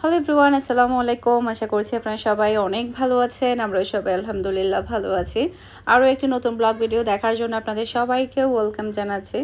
Hello everyone, আসসালামু আলাইকুম। আশা করছি আপনারা সবাই অনেক ভালো আছেন আমরা সবাই আলহামদুলিল্লাহ ভালো আছি। আরও একটি নতুন ব্লগ ভিডিও দেখার জন্য আপনাদের সবাইকে ওয়েলকাম জানাচ্ছি।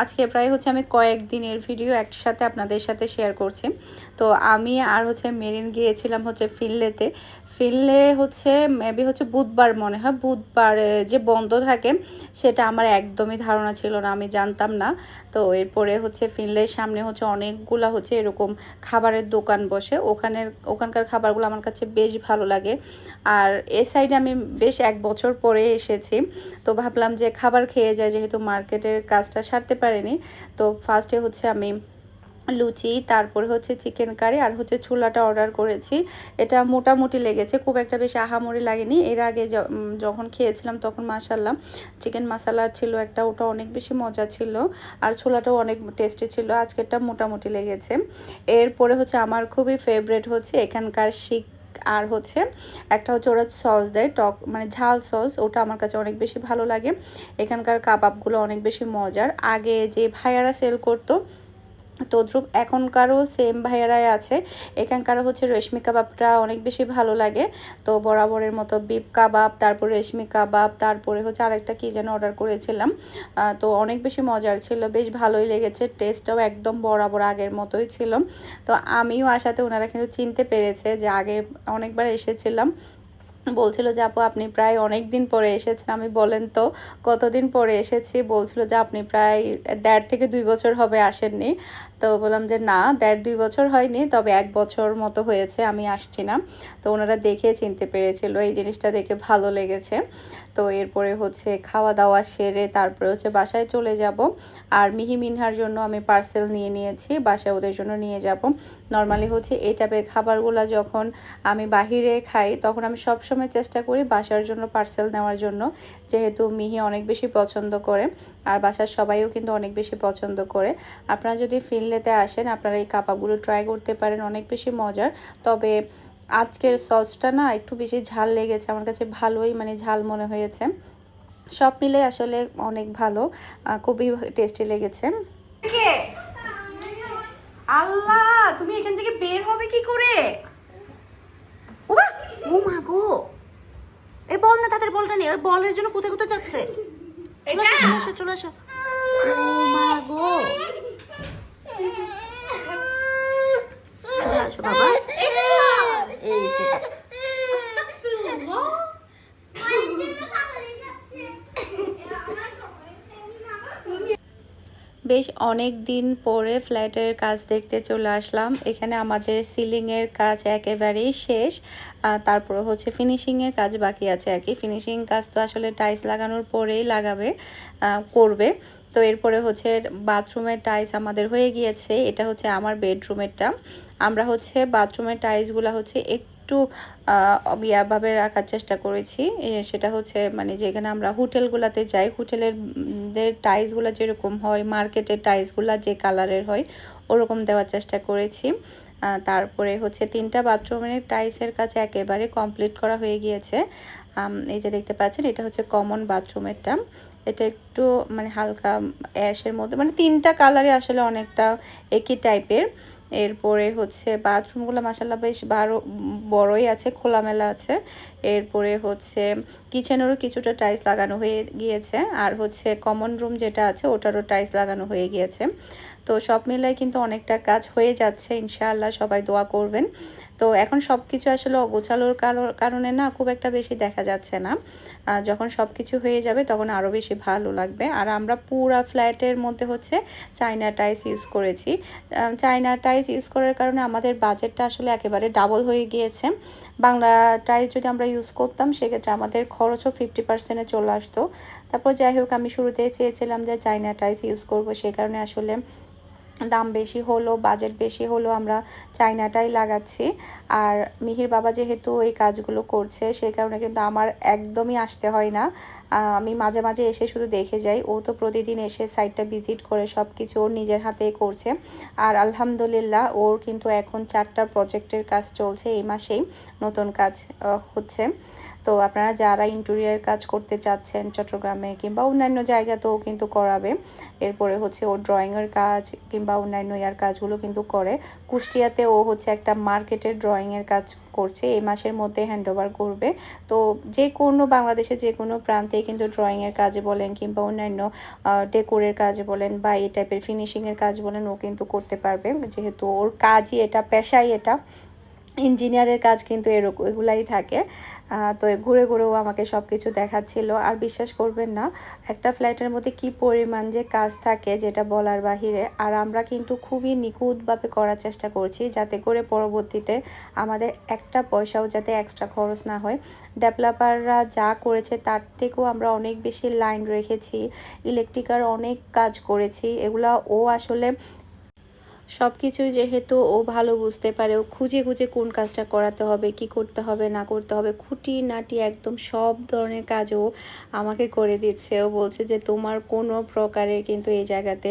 আজকে প্রায় হচ্ছে আমি কয়েকদিনের ভিডিও একসাথে আপনাদের সাথে শেয়ার করছি। তো আমি আর হচ্ছে মেরিন গিয়েছিলাম হচ্ছে ফিনলেতে ফিনলে হচ্ছে মেবি হচ্ছে বুধবার মনে হয়, বুধবার যে বন্ধ থাকে, সেটা আমার একদমই ধারণা ছিল না, আমি জানতাম না। তো এরপরে হচ্ছে ফিনলের সামনে হচ্ছে অনেকগুলা হচ্ছে এরকম খাবারের দোকান বসে ওখানের, ওখানকার খাবারগুলো আমার কাছে বেশ ভালো লাগে। আর এ সাইডে আমি বেশ এক বছর পরে এসেছি। তো ভাবলাম যে খাবার খেয়ে যায় যেহেতু মার্কেটের কাজটা সারতে পারিনি, তো ফার্স্টে হচ্ছে আমি লুচি, তারপরে হচ্ছে চিকেন কারি আর হচ্ছে ছোলাটা অর্ডার করেছি। এটা মোটামুটি লেগেছে, খুব একটা বেশি আহামরি লাগেনি। এর আগে যখন খেয়েছিলাম তখন মাসাল্লাম চিকেন মশালা ছিল একটা, ওটা অনেক বেশি মজা ছিল আর ছোলাটাও অনেক টেস্টি ছিল, আজকেরটা মোটামুটি লেগেছে। এরপরে হচ্ছে আমার খুবই ফেভারেট হচ্ছে এখানকার শিক আর হচ্ছে একটা হচ্ছে ওরা সস দেয়, টক মানে ঝাল সস ওটা আমার কাছে অনেক বেশি ভালো লাগে। এখানকার কাবাবগুলো অনেক বেশি মজার। আগে যে ভাইয়ারা সেল করতো তদ্রুপ এখনকারও সেম ভাইয়ারাই আছে। এখানকারও হচ্ছে রেশমি কাবাবটা অনেক বেশি ভালো লাগে। তো বরাবরের মতো বিপ কাবাব, তারপর রেশমি কাবাব, তারপরে হচ্ছে আরেকটা কী যেন অর্ডার করেছিলাম। তো অনেক বেশি মজার ছিল, বেশ ভালোই লেগেছে টেস্টটাও একদম বরাবর আগের মতোই ছিল। তো আমিও আসাতে ওনারা কিন্তু চিনতে পেরেছে যে আগে অনেকবার এসেছিলাম। বলছিল যে, আপু, আপনি প্রায় অনেক দিন পরে এসেছেন। আমি, বলেন তো, কতদিন পরে এসেছি? বলছিল যে, আপনি প্রায় দেড় থেকে দুই বছর হবে আসেননি। তো বললাম যে, না, দেড় দুই বছর হয়নি, তবে এক বছর মতো হয়েছে, আমি আসছি না। তো ওনারা দেখে চিনতে পেরেছিল, এই জিনিসটা দেখে ভালো লেগেছে। তো এরপরে হচ্ছে খাওয়া দাওয়া সেরে তারপরে হচ্ছে বাসায় চলে যাব। আর মিহি মিনহার জন্য আমি পার্সেল নিয়ে নিয়েছি, বাসায় ওদের জন্য নিয়ে যাব। নর্মালি হচ্ছে এই টাইপের খাবারগুলো যখন আমি বাহিরে খাই, তখন আমি সবসময় চেষ্টা করি বাসার জন্য পার্সেল নেওয়ার জন্য। যেহেতু মিহি অনেক বেশি পছন্দ করে, আর বাসার সবাইও কিন্তু অনেক বেশি পছন্দ করে। আপনারা যদি ফিনলেতে আসেন, আপনারা এই কাবাবগুলো ট্রাই করতে পারেন, অনেক বেশি মজার। তবে আজকের সসটা না একটু বেশি ঝাল লেগেছে, আমার কাছে ভালোই মানে ঝাল মনে হয়েছে। সব মিলে আসলে অনেক ভালো খুবই টেস্টি লেগেছে। আল্লাহ, তুমি এখান থেকে বের হবে কি করে? ও মা গো! এই বল না তাদের বলটা নেই ওই বলের জন্য কোথায় কোথায় যাচ্ছে? চলে আসো চলে আসো মা গো! বাবা। বেশ অনেক দিন পরে ফ্ল্যাটের কাজ দেখতে চলে আসলাম। এখানে আমাদের সিলিংয়ের কাজ একেবারেই শেষ। তারপরে হচ্ছে ফিনিশিংয়ের কাজ বাকি আছে আর কি। ফিনিশিং কাজ তো আসলে টাইলস লাগানোর পরেই লাগাবে করবে। তো এরপরে হচ্ছে বাথরুমের টাইলস আমাদের হয়ে গিয়েছে। এটা হচ্ছে আমার বেডরুমেরটা। আমরা হচ্ছে বাথরুমের টাইলসগুলো হচ্ছে একটু ইয়াভাবে রাখার চেষ্টা করেছি। সেটা হচ্ছে মানে যেখানে আমরা হোটেলগুলোতে যাই, হোটেলের টাইলসগুলো যেরকম হয়, মার্কেটের টাইলসগুলো যে কালারের হয়, ওরকম দেওয়ার চেষ্টা করেছি। তারপরে হচ্ছে তিনটা বাথরুমের টাইলসের কাছে একেবারে কমপ্লিট করা হয়ে গিয়েছে। এই যে দেখতে পাচ্ছেন, এটা হচ্ছে কমন বাথরুমেরটা। এটা একটু মানে হালকা অ্যাশের মধ্যে মানে তিনটা কালারে আসলে অনেকটা একই টাইপের এরপরে হচ্ছে বাথরুমগুলো মাসাল্লাহ বেশ বারো, বড়ই আছে, খোলামেলা আছে। এরপরে হচ্ছে কিচেনেরও কিছুটা টাইলস লাগানো হয়ে গিয়েছে। আর হচ্ছে কমন রুম যেটা আছে, ওটারও টাইলস লাগানো হয়ে গিয়েছে। তো সব মিলাই কিন্তু অনেকটা কাজ হয়ে যাচ্ছে, ইনশাআল্লাহ সবাই দোয়া করবেন। তো এখন সব কিছু আসলে অগোছালোর কারণে না খুব একটা বেশি দেখা যাচ্ছে না। যখন সব কিছু হয়ে যাবে তখন আরও বেশি ভালো লাগবে। আর আমরা পুরা ফ্ল্যাটের মধ্যে হচ্ছে চায়না টাইস ইউজ করেছি। চায়না টাইস ইউজ করার কারণে আমাদের বাজেটটা আসলে একেবারে ডাবল হয়ে গিয়েছে। বাংলা টাইস যদি আমরা ইউজ করতাম, সেক্ষেত্রে আমাদের খরচও ফিফটি পার্সেন্টে চলে আসতো। তারপর যাই হোক, আমি শুরুতে চেয়েছিলাম যে চায়না টাইস ইউজ করব, সে কারণে আসলে দাম বেশি হলো বাজেট বেশি হলো আমরা চাইনাটাই লাগাচ্ছি। আর মিহির বাবা যেহেতু এই কাজগুলো করছে সেই কারণে কিন্তু আমার একদমই আসতে হয় না। আমি মাঝে মাঝে এসে শুধু দেখে যাই। ও তো প্রতিদিন এসে সাইটটা ভিজিট করে সব কিছু ওর নিজের হাতে করছে। আর আলহামদুলিল্লাহ, ওর কিন্তু এখন চারটা প্রজেক্টের কাজ চলছে এই মাসেই নতুন কাজ হচ্ছে। তো আপনারা যারা ইন্টেরিয়ার কাজ করতে চাচ্ছেন চট্টগ্রামে কিংবা অন্যান্য জায়গাতেও কিন্তু করাবে। এরপরে হচ্ছে ওর ড্রয়িংয়ের কাজ কিংবা কিংবা অন্যান্য ইয়ার কাজগুলো কিন্তু করে। কুষ্টিয়াতে ও হচ্ছে একটা মার্কেটের ড্রয়িংয়ের কাজ করছে। এই মাসের মধ্যে হ্যান্ডওভার করবে। তো যে কোনো বাংলাদেশের যে কোনো প্রান্তে কিন্তু ড্রয়িংয়ের কাজে বলেন কিংবা অন্যান্য ডেকোরের কাজ বলেন বা এই টাইপের ফিনিশিংয়ের কাজ বলেন ও কিন্তু করতে পারবে। যেহেতু ওর কাজই এটা, পেশাই এটা। ইঞ্জিনিয়ারের কাজ কিন্তু এরকম, এগুলাই থাকে। তো ঘুরে ঘুরেও আমাকে সব কিছু দেখাচ্ছিল। আর বিশ্বাস করবেন না, একটা ফ্ল্যাটের মধ্যে কি পরিমাণ যে কাজ থাকে যেটা বলার বাহিরে, আর আমরা কিন্তু খুবই নিখুঁতভাবে করার চেষ্টা করছি যাতে করে পরবর্তীতে আমাদের একটা পয়সাও যাতে এক্সট্রা খরচ না হয়। ডেভেলপাররা যা করেছে তার থেকেও আমরা অনেক বেশি লাইন রেখেছি ইলেকট্রিকার অনেক কাজ করেছি। এগুলা ও আসলে সব কিছুই যেহেতু ও ভালো বুঝতে পারে, ও খুঁজে খুঁজে কোন কাজটা করাতে হবে, কি করতে হবে, না করতে হবে, খুঁটি নাটি একদম সব ধরনের কাজও আমাকে করে দিচ্ছে। ও বলছে যে, তোমার কোনো প্রকারের কিন্তু এই জায়গাতে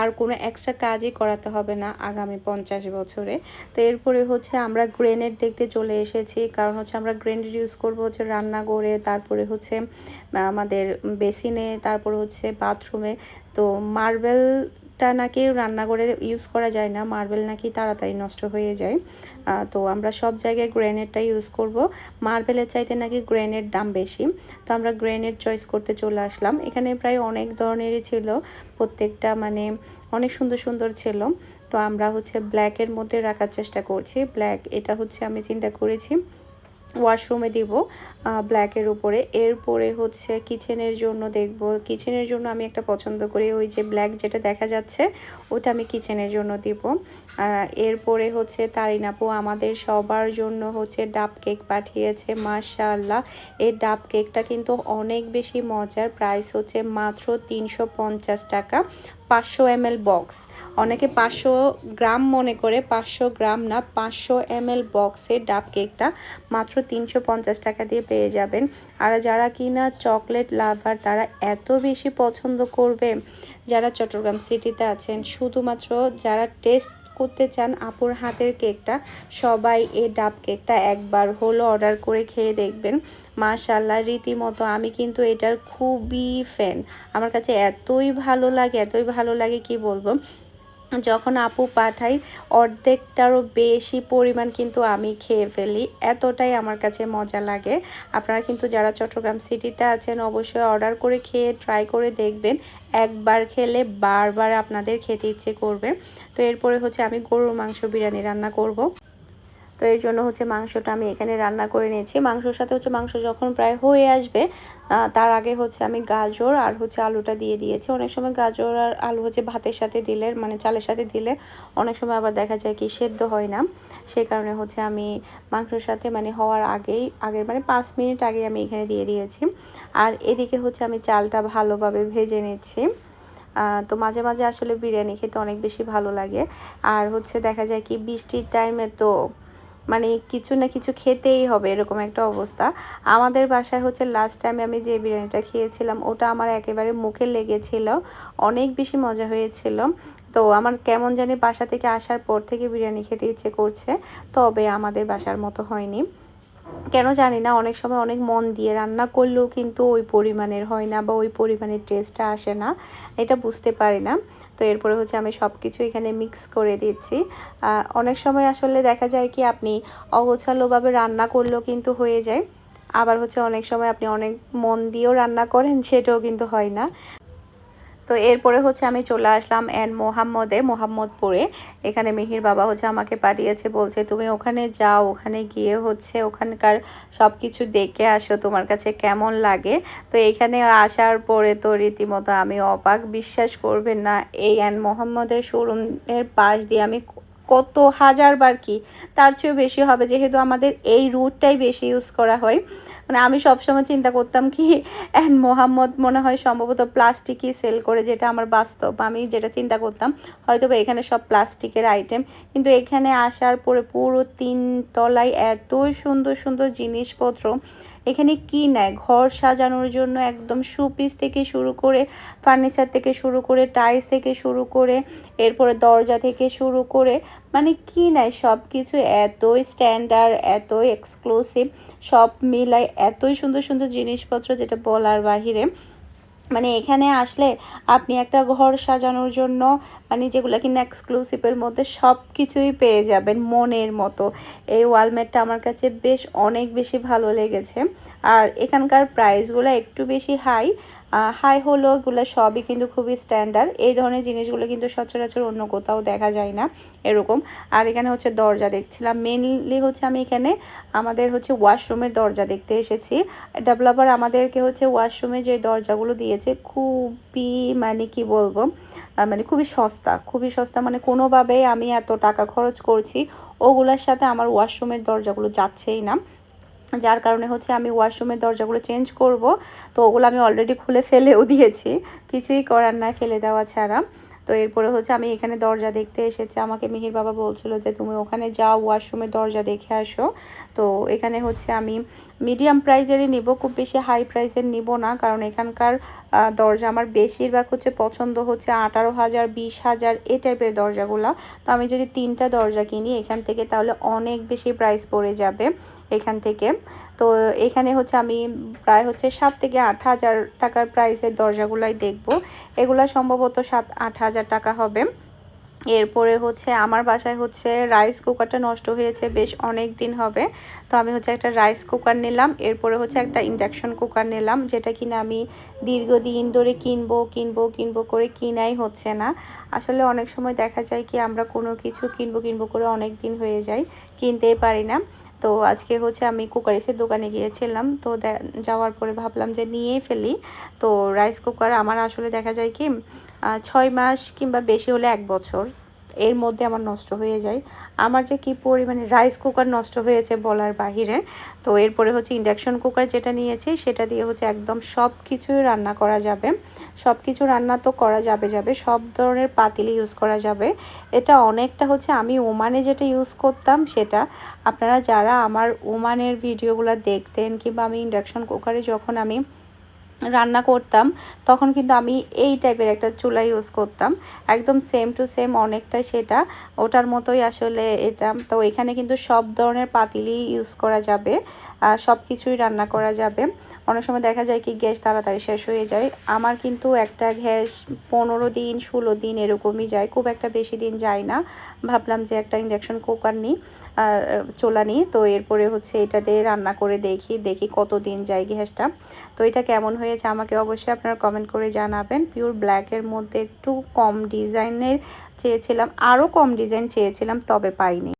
আর কোনো এক্সট্রা কাজই করাতে হবে না আগামী পঞ্চাশ বছরে। তো এরপরে হচ্ছে আমরা গ্রেনেড দেখতে চলে এসেছি, কারণ হচ্ছে আমরা গ্রেনেড ইউজ করব হচ্ছে রান্নাঘরে, তারপরে হচ্ছে আমাদের বেসিনে, তারপরে হচ্ছে বাথরুমে। তো মার্বেল টা নাকি রান্নাঘরে ইউজ করা যায় না মার্বেল নাকি তাড়াতাড়ি নষ্ট হয়ে যায়। তো আমরা সব জায়গায় গ্রেনেডটা ইউজ করব। মার্বেলের চাইতে নাকি গ্রেনেড দাম বেশি। তো আমরা গ্রেনেড চয়েস করতে চলে আসলাম। এখানে প্রায় অনেক ধরনেরই ছিল। প্রত্যেকটা মানে অনেক সুন্দর সুন্দর ছিল। তো আমরা হচ্ছে ব্ল্যাকের মধ্যে রাখার চেষ্টা করছি। ব্ল্যাক এটা হচ্ছে আমি চিন্তা করেছি। ওয়াশরুমে দিব ব্ল্যাকের উপরে। এরপরে হচ্ছে কিচেনের জন্য দেখব। কিচেনের জন্য আমি একটা পছন্দ করি, ওই যে ব্ল্যাক যেটা দেখা যাচ্ছে, ওটা আমি কিচেনের জন্য দিব। এরপরে হচ্ছে তারিনাপু আমাদের সবার জন্য হচ্ছে ডাব কেক পাঠিয়েছে, মাশাআল্লাহ। এই ডাব কেকটা কিন্তু অনেক বেশি মজার, প্রাইস হচ্ছে মাত্র তিনশো পঞ্চাশ টাকা। পাঁচশো এম বক্স। অনেকে পাঁচশো গ্রাম মনে করে, পাঁচশো গ্রাম না, পাঁচশো এম বক্সের ডাব কেকটা মাত্র তিনশো পঞ্চাশ টাকা দিয়ে পেয়ে যাবেন। আর যারা কিনা চকলেট লাভার, তারা এত বেশি পছন্দ করবে। যারা চট্টগ্রাম সিটিতে আছেন, শুধুমাত্র যারা টেস্ট করতে চান আপুর হাতের কেকটা, সবাই এই ডাব কেকটা একবার হলো অর্ডার করে খেয়ে দেখবেন। মাশাল্লাহ রীতিমতো আমি কিন্তু এটার খুবই ফ্যান আমার কাছে এতই ভালো লাগে, এতই ভালো লাগে কি বলব? যখন আপু পাঠাই অর্ধেকটারও বেশি পরিমাণ কিন্তু আমি খেয়ে ফেলি। এতটাই আমার কাছে মজা লাগে। আপনারা কিন্তু যারা চট্টগ্রাম সিটিতে আছেন, অবশ্যই অর্ডার করে খেয়ে ট্রাই করে দেখবেন। একবার খেলে বারবার আপনাদের খেতে ইচ্ছে করবে। তো এরপরে হচ্ছে আমি গরুর মাংস বিরিয়ানি রান্না করব। তো এর জন্য হচ্ছে মাংসটা আমি এখানে রান্না করে নিয়েছি। মাংসর সাথে হচ্ছে মাংস যখন প্রায় হয়ে আসবে তার আগে হচ্ছে আমি গাজর আর হচ্ছে আলুটা দিয়ে দিয়েছি। অনেক সময় গাজর আর আলু হচ্ছে ভাতের সাথে দিলে মানে চালের সাথে দিলে অনেক সময় আবার দেখা যায় কি সেদ্ধ হয় না। সেই কারণে হচ্ছে আমি মাংসর সাথে মানে হওয়ার আগেই, আগের মানে পাঁচ মিনিট আগে আমি এখানে দিয়ে দিয়েছি। আর এদিকে হচ্ছে আমি চালটা ভালোভাবে ভেজে নিচ্ছি। তো মাঝে মাঝে আসলে বিরিয়ানি খেতে অনেক বেশি ভালো লাগে। আর হচ্ছে দেখা যায় কি বৃষ্টির টাইমে তো মানে কিছু না কিছু খেতেই হবে, এরকম একটা অবস্থা। আমাদের বাসায় হচ্ছে লাস্ট টাইমে আমি যে বিরিয়ানিটা খেয়েছিলাম, ওটা আমার একেবারে মুখে লেগেছিল, অনেক বেশি মজা হয়েছিল। তো আমার কেমন জানি বাসা থেকে আসার পর থেকে বিরিয়ানি খেতে ইচ্ছে করছে, তবে আমাদের বাসার মতো হয়নি। কেন জানি না, অনেক সময় অনেক মন দিয়ে রান্না করলেও কিন্তু ওই পরিমাণের হয় না বা ওই পরিমাণের টেস্টটা আসে না, এটা বুঝতে পারি না। তো এরপরে হচ্ছে আমি সব কিছু এখানে মিক্স করে দিচ্ছি। অনেক সময় আসলে দেখা যায় কি, আপনি অগোছালোভাবে রান্না করলেও কিন্তু হয়ে যায়। আবার হচ্ছে অনেক সময় আপনি অনেক মন দিয়েও রান্না করেন, সেটাও কিন্তু হয় না। তো এরপরে হচ্ছে আমি চলে আসলাম অ্যান্ড মোহাম্মদে, মোহাম্মদপুরে। এখানে মিহির বাবা হচ্ছে আমাকে পাঠিয়েছে, বলছে, তুমি ওখানে যাও, ওখানে গিয়ে হচ্ছে ওখানকার সব কিছু দেখে আসো, তোমার কাছে কেমন লাগে? তো এখানে আসার পরে তো রীতিমতো আমি অবাক, বিশ্বাস করবেন না, এই অ্যান্ড মোহাম্মদের শোরুমের পাশ দিয়ে আমি কত হাজার বার কি, তার চেয়েও বেশি হবে, যেহেতু আমাদের এই রুটটাই বেশি ইউজ করা হয়। মানে আমি সবসময় চিন্তা করতাম কি অ্যান্ড মোহাম্মদ মনে হয় সম্ভবত প্লাস্টিকই সেল করে যেটা আমার বাস্তব। আমি যেটা চিন্তা করতাম হয়তো বা এখানে সব প্লাস্টিকের আইটেম। কিন্তু এখানে আসার পরে পুরো তিন তলায় এতই সুন্দর সুন্দর জিনিসপত্র। এখানে কি নেয়? ঘর সাজানোর জন্য একদম সুপিস থেকে শুরু করে ফার্নিচার থেকে শুরু করে টাইলস থেকে শুরু করে, এরপরে দরজা থেকে শুরু করে মানে কি নেয় সব কিছু এতই স্ট্যান্ডার্ড এতই এক্সক্লুসিভ সব মিলাই এতই সুন্দর সুন্দর জিনিসপত্র যেটা বলার বাহিরে। মানে এখানে আসলে আপনি একটা ঘর সাজানোর জন্য মানে যেগুলো কিনা এক্সক্লুসিভের মধ্যে সব কিছুই পেয়ে যাবেন মনের মতো। এই ওয়ালমেটটা আমার কাছে বেশ অনেক বেশি ভালো লেগেছে। আর এখানকার প্রাইসগুলো একটু বেশি হাই হাই হলো, এগুলো সবই কিন্তু খুবই স্ট্যান্ডার্ড এই ধরনের জিনিসগুলো কিন্তু সচরাচর অন্য কোথাও দেখা যায় না এরকম। আর এখানে হচ্ছে দরজা দেখছিলাম। মেনলি হচ্ছে আমি এখানে আমাদের হচ্ছে ওয়াশরুমের দরজা দেখতে এসেছি। ডেভেলপার আমাদেরকে হচ্ছে ওয়াশরুমে যে দরজাগুলো দিয়েছে, খুবই মানে কি বলব মানে খুবই সস্তা। খুবই সস্তা মানে কোনোভাবেই আমি এত টাকা খরচ করছি, ওগুলোর সাথে আমার ওয়াশরুমের দরজাগুলো যাচ্ছেই না। যার কারণে হচ্ছে আমি ওয়াশরুমের দরজাগুলো চেঞ্জ করব। তো ওগুলো আমি অলরেডি খুলে ফেলেও দিয়েছি। কিছুই করার নাই, ফেলে দেওয়া ছাড়া। তো এরপরে হচ্ছে আমি এখানে দরজা দেখতে এসেছি। আমাকে মিহির বাবা বলছিল যে, তুমি ওখানে যাও ওয়াশরুমের দরজা দেখে আসো। তো এখানে হচ্ছে আমি মিডিয়াম প্রাইজেরই নিব, খুব বেশি হাই প্রাইসের নিব না, কারণ এখানকার দরজা আমার বেশিরভাগ হচ্ছে পছন্দ হচ্ছে আঠারো হাজার, বিশ হাজার, এ টাইপের দরজাগুলো। তো আমি যদি তিনটা দরজা কিনি এখান থেকে তাহলে অনেক বেশি প্রাইস পড়ে যাবে এখান থেকে। তো এখানে হচ্ছে আমি প্রায় হচ্ছে সাত থেকে আট হাজার টাকার প্রাইসের দরজাগুলাই দেখব। এগুলা সম্ভবত সাত, আট হাজার টাকা হবে। এরপরে হচ্ছে আমার বাসায় হচ্ছে রাইস কুকারটা নষ্ট হয়েছে বেশ অনেক দিন হবে। তো আমি হচ্ছে একটা রাইস কুকার নিলাম, এরপরে হচ্ছে একটা ইন্ডাকশন কুকার নিলাম, যেটা কিনা আমি দীর্ঘদিন ধরে কিনবো কিনবো কিনবো করে কিনাই হচ্ছে না। আসলে অনেক সময় দেখা যায় কি আমরা কোনো কিছু কিনবো কিনবো করে অনেক দিন হয়ে যায়, কিনতেই পারি না। তো আজকে হচ্ছে আমি কুকারিসের দোকানে গিয়েছিলাম, তো যাওয়ার পরে ভাবলাম যে নিয়েই ফেলি। তো রাইস কুকার আমার আসলে দেখা যায় কি ছয় মাস কিংবা বেশি হলে এক বছর, এর মধ্যে আমার নষ্ট হয়ে যায়। আমার যে কি পরিমাণে রাইস কুকার নষ্ট হয়েছে বলার বাহিরে, তো এরপরে হচ্ছে ইন্ডাকশন কুকার যেটা নিয়েছি সেটা দিয়ে হচ্ছে একদম সব কিছুই রান্না করা যাবে। সব কিছু রান্না তো করা যাবে যাবে, সব ধরনের পাতিলি ইউজ করা যাবে। এটা অনেকটা হচ্ছে আমি ওমানে যেটা ইউজ করতাম সেটা, আপনারা যারা আমার ওমানের ভিডিওগুলো দেখতেন কিংবা আমি ইন্ডাকশন কুকারে যখন আমি রান্না করতাম, তখন কিন্তু আমি এই টাইপের একটা চুলা ইউজ করতাম। একদম সেম টু সেম অনেকটাই সেটা। ওটার মতোই আসলে এটা, তো এখানে কিন্তু সব ধরনের পাতিলি ইউজ করা যাবে। সব কিছুই রান্না করা যাবে। অনেক সময় দেখা যায় কি, গ্যাস তাড়াতাড়ি শেষ হয়ে যায়। আমার কিন্তু একটা গ্যাস পনেরো দিন, ষোলো দিন এরকমই যায়। খুব একটা বেশি দিন যায় না। ভাবলাম যে একটা ইন্ডাকশন কুকার নিই চোলা নিই। তো এরপরে হচ্ছে এটা দিয়ে রান্না করে দেখি দেখি কত দিন যায় গ্যাসটা। তো এটা কেমন হয়েছে আমাকে অবশ্যই আপনারা কমেন্ট করে জানাবেন। পিওর ব্ল্যাকের মধ্যে একটু কম ডিজাইনের চেয়েছিলাম। আরও কম ডিজাইন চেয়েছিলাম, তবে পাইনি।